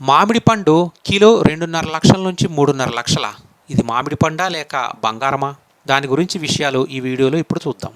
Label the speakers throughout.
Speaker 1: మామిడి పండు కిలో రెండున్నర లక్షల నుంచి మూడున్నర లక్షల? ఇది మామిడి పండా లేక బంగారమా? దాని గురించి విషయాలు ఈ వీడియోలో ఇప్పుడు చూద్దాం.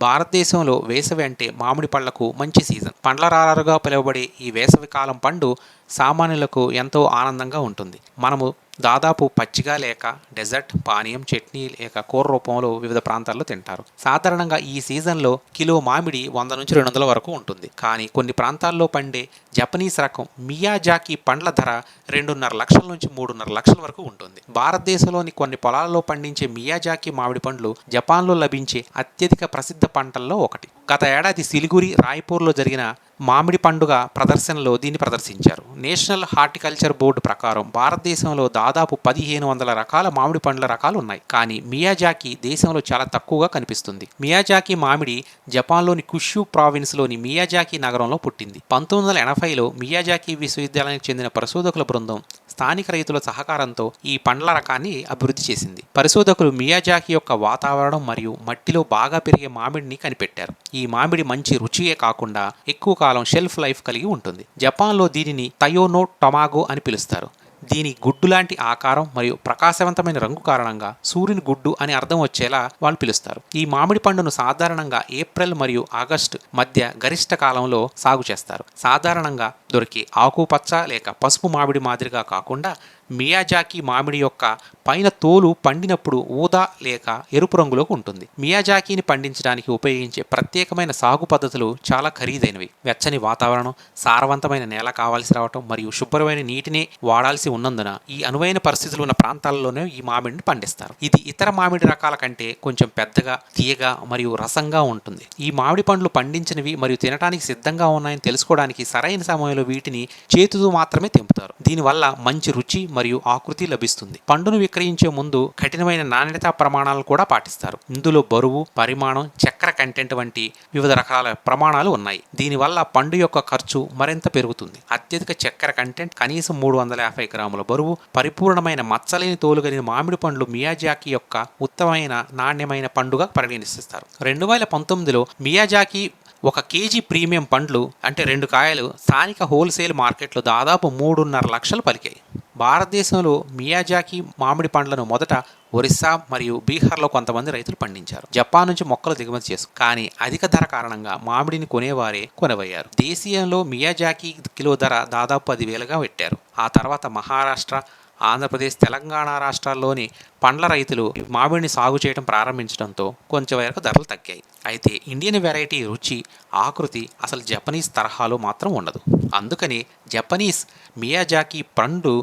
Speaker 1: భారతదేశంలో వేసవి అంటే మామిడి పళ్ళకు మంచి సీజన్. పండ్ల రారారుగా పిలువబడే ఈ వేసవి కాలం పండు సామాన్యులకు ఎంతో ఆనందంగా ఉంటుంది. మనము దాదాపు పచ్చిగా లేక డెజర్ట్ పానీయం చట్నీ లేక కూర రూపంలో వివిధ ప్రాంతాల్లో తింటారు. సాధారణంగా ఈ సీజన్లో కిలో మామిడి వంద నుంచి రెండు వందల వరకు ఉంటుంది. కానీ కొన్ని ప్రాంతాల్లో పండే జపనీస్ రకం మియాజాకి పండ్ల ధర రెండున్నర లక్షల నుంచి మూడున్నర లక్షల వరకు ఉంటుంది. భారతదేశంలోని కొన్ని పొలాల్లో పండించే మియాజాకి మామిడి పండ్లు జపాన్లో లభించే అత్యధిక ప్రసిద్ధ పంటల్లో ఒకటి. గత ఏడాది సిలిగురి రాయ్పూర్లో జరిగిన మామిడి పండుగ ప్రదర్శనలో దీన్ని ప్రదర్శించారు. నేషనల్ హార్టికల్చర్ బోర్డు ప్రకారం భారతదేశంలో దాదాపు పదిహేను వందల రకాల మామిడి పండ్ల రకాలు ఉన్నాయి. కానీ మియాజాకి దేశంలో చాలా తక్కువగా కనిపిస్తుంది. మియాజాకి మామిడి జపాన్లోని కుషు ప్రావిన్స్లోని మియాజాకి నగరంలో పుట్టింది. పంతొమ్మిది వందల ఎనభైలో మియాజాకి విశ్వవిద్యాలయానికి చెందిన పరిశోధకుల బృందం స్థానిక రైతుల సహకారంతో ఈ పండ్ల రకాన్ని అభివృద్ధి చేసింది. పరిశోధకులు మియాజాకి యొక్క వాతావరణం మరియు మట్టిలో బాగా పెరిగే మామిడిని కనిపెట్టారు. ఈ మామిడి మంచి రుచియే కాకుండా ఎక్కువ కాలం షెల్ఫ్ లైఫ్ కలిగి ఉంటుంది. జపాన్లో దీనిని తయోనో టొమాగో అని పిలుస్తారు. దీని గుడ్డు లాంటి ఆకారం మరియు ప్రకాశవంతమైన రంగు కారణంగా సూర్యుని గుడ్డు అని అర్థం వచ్చేలా వాళ్ళు పిలుస్తారు. ఈ మామిడి పండును సాధారణంగా ఏప్రిల్ మరియు ఆగస్టు మధ్య గరిష్ట కాలంలో సాగు చేస్తారు. సాధారణంగా దొరికే ఆకుపచ్చ లేక పసుపు మామిడి మాదిరిగా కాకుండా మియాజాకి మామిడి యొక్క పైన తోలు పండినప్పుడు ఊదా లేక ఎరుపు రంగులోకి ఉంటుంది. మియాజాకిని పండించడానికి ఉపయోగించే ప్రత్యేకమైన సాగు పద్ధతులు చాలా ఖరీదైనవి. వెచ్చని వాతావరణం సారవంతమైన నేల కావాల్సి రావటం మరియు శుభ్రమైన నీటిని వాడాల్సి ఉన్నందున ఈ అనువైన పరిస్థితులు ఉన్న ప్రాంతాల్లోనే ఈ మామిడిని పండిస్తారు. ఇది ఇతర మామిడి రకాల కంటే కొంచెం పెద్దగా తీయగా మరియు రసంగా ఉంటుంది. ఈ మామిడి పండ్లు పండించినవి మరియు తినడానికి సిద్ధంగా ఉన్నాయని తెలుసుకోవడానికి సరైన సమయంలో వీటిని చేతితో మాత్రమే తెంపుతారు. దీనివల్ల మంచి రుచి మరియు మరియు ఆకృతి లభిస్తుంది. పండును విక్రయించే ముందు కఠినమైన నాణ్యతా ప్రమాణాలను కూడా పాటిస్తారు. ఇందులో బరువు పరిమాణం చక్కెర కంటెంట్ వంటి వివిధ రకాల ప్రమాణాలు ఉన్నాయి. దీనివల్ల పండు యొక్క ఖర్చు మరింత పెరుగుతుంది. అత్యధిక చక్కెర కంటెంట్ కనీసం మూడు వందల యాభై గ్రాముల బరువు పరిపూర్ణమైన మచ్చలేని తోలుగలిగిన మామిడి పండ్లు మియాజాకి యొక్క ఉత్తమమైన నాణ్యమైన పండుగ పరిగణిస్తారు. రెండు వేల పంతొమ్మిదిలో మియాజాకి ఒక కేజీ ప్రీమియం పండ్లు అంటే రెండు కాయలు స్థానిక హోల్సేల్ మార్కెట్లో దాదాపు మూడున్నర లక్షలు పలికాయి. భారతదేశంలో మియాజాకి మామిడి పండ్లను మొదట ఒరిస్సా మరియు బీహార్లో కొంతమంది రైతులు పండించారు. జపాన్ నుంచి మొక్కలు దిగుమతి చేసు కానీ అధిక ధర కారణంగా మామిడిని కొనేవారే కొనవయ్యారు. దేశీయంలో మియాజాకి కిలో ధర దాదాపు పదివేలుగా పెట్టారు. ఆ తర్వాత మహారాష్ట్ర ఆంధ్రప్రదేశ్ తెలంగాణ రాష్ట్రాల్లోని పండ్ల రైతులు మామిడిని సాగు చేయడం ప్రారంభించడంతో కొంచెం వరకు ధరలు తగ్గాయి. అయితే ఇండియన్ వెరైటీ రుచి ఆకృతి అసలు జపనీస్ తరహాలో మాత్రం ఉండదు. అందుకని జపనీస్ మియాజాకి పండు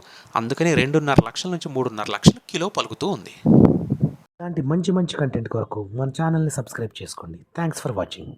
Speaker 1: అందుకని రెండున్నర లక్షల నుంచి మూడున్నర లక్షల కిలో పలుకుతూ ఉంది.
Speaker 2: ఇలాంటి మంచి మంచి కంటెంట్ కొరకు మన ఛానల్ని సబ్స్క్రైబ్ చేసుకోండి. Thanks for watching